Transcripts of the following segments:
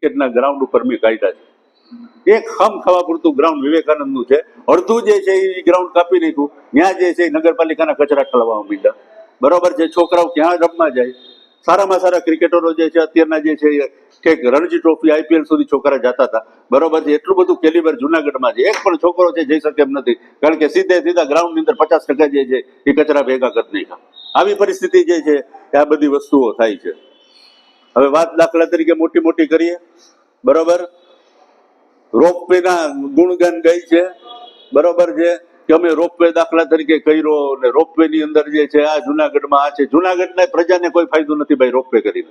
ક્રિકેટના ગ્રાઉન્ડ ઉપર મેં કાઢ્યા છે. એક ખમ ખાવા પૂરતું ગ્રાઉન્ડ વિવેકાનંદનું છે. અડધું જે છે એ ગ્રાઉન્ડ કાપી નાખ્યું. ત્યાં જે છે નગરપાલિકાના કચરા ઠલવા માંડ્યા. બરોબર છે, છોકરાઓ ક્યાં રમવા જાય? સારામાં સારા ક્રિકેટરો જે છે, અત્યારના જે છે ઠેક રણજી ટ્રોફી આઈપીએલ સુધી છોકરા જતા હતા. બરોબર છે, એટલું બધું કેલિબર જુનાગઢમાં છે. એક પણ છોકરો છે, જઈ શકે એમ નથી. કારણ કે સીધે સીધા ગ્રાઉન્ડની અંદર પચાસ ટકા જે છે એ કચરા ભેગા કરી નાખ્યા. આવી પરિસ્થિતિ જે છે આ બધી વસ્તુઓ થાય છે. હવે વાત દાખલા તરીકે મોટી મોટી કરીએ. બરોબર? રોપવે ના ગુણગાન ગઈ છે. બરોબર છે? કે અમે રોપવે દાખલા તરીકે કર્યો ને રોપવે ની અંદર જે છે આ જુનાગઢમાં આ છે. જુનાગઢના પ્રજાને કોઈ ફાયદો નથી ભાઈ રોપવે કરીને.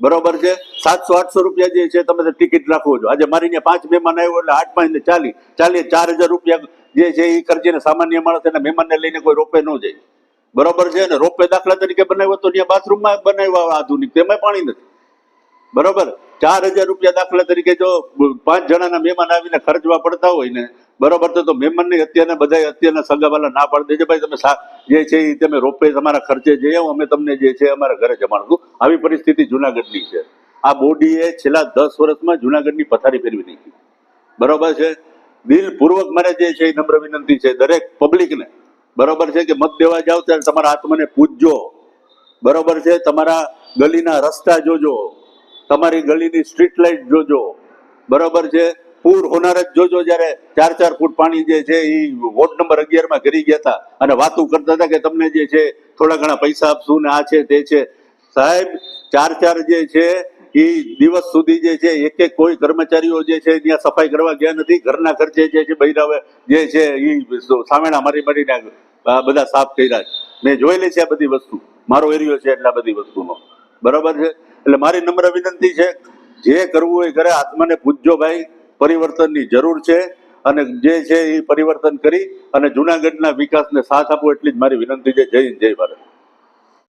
બરોબર છે? સાતસો આઠસો રૂપિયા જે છે તમે ટિકિટ રાખવો છો. આજે મારી ત્યાં પાંચ મહેમાન આવ્યો એટલે આઠ એને ચાલી. ચાલી ચાર હજાર રૂપિયા જે છે એ ખર્ચીને સામાન્ય માણસ એના મહેમાનને લઈને કોઈ રોપવે ન જાય. બરોબર છે? ને રોપવે દાખલા તરીકે બનાવ્યો તો ત્યાં બાથરૂમમાં બનાવ્યો આધુનિક. તેમાં પાણી નથી. બરોબર? ચાર હજાર રૂપિયા દાખલા તરીકે જો પાંચ જણાના મહેમાન આવીને ખર્ચવા પડતા હોય ને, બરોબર તો મહેમાન મહેમાનને અત્યારના બધા અત્યારના સગાવાલા ના પાડી દેજો. ભાઈ, તમે જે છે એ તમે રોપે તમારા ખર્ચે જઈ આવો. અમે તમને જે છે અમારા ઘરે જમાડશું. આવી પરિસ્થિતિ જુનાગઢની છે. આ બોડીએ છેલ્લા દસ વર્ષમાં જુનાગઢની પથારી ફેરવી નાખી. બરોબર છે? દિલપૂર્વક મારે જે છે એ નમ્ર વિનંતી છે, દરેક પબ્લિકને બરોબર છે કે મત દેવા જાઓ ત્યારે તમારા આત્માને પૂજજો. બરોબર છે? તમારા ગલીના રસ્તા જોજો. તમારી ગલીની સ્ટ્રીટ લાઇટ જોજો. બરોબર છે? પૂર હોનાર જ જોજો જ્યારે ચાર ચાર ફૂટ પાણી જે છે એ વોર્ડ નંબર અગિયારમાં ઘરી ગયા હતા. અને વાતું કરતા હતા કે તમને જે છે થોડા ઘણા પૈસા આપશું ને આ છે તે છે. સાહેબ, ચાર ચાર જે છે એ દિવસ સુધી જે છે એક એક કોઈ કર્મચારીઓ જે છે ત્યાં સફાઈ કરવા ગયા નથી. ઘરના ખર્ચે જે છે બૈરાવે જે છે એ સામેણા મારી મારીને બધા સાફ કર્યા છે. મેં જોયેલી છે આ બધી વસ્તુ. મારો એરિયો છે એટલે બધી વસ્તુનો. બરાબર છે? એટલે મારી નમ્ર વિનંતી છે, જે કરવું એ કરે, આત્માને પૂજજો ભાઈ, પરિવર્તનની જરૂર છે અને જે છે એ પરિવર્તન કરી અને જુનાગઢના વિકાસને સાથ આપો એટલી જ મારી વિનંતી છે. જય જય ભારત.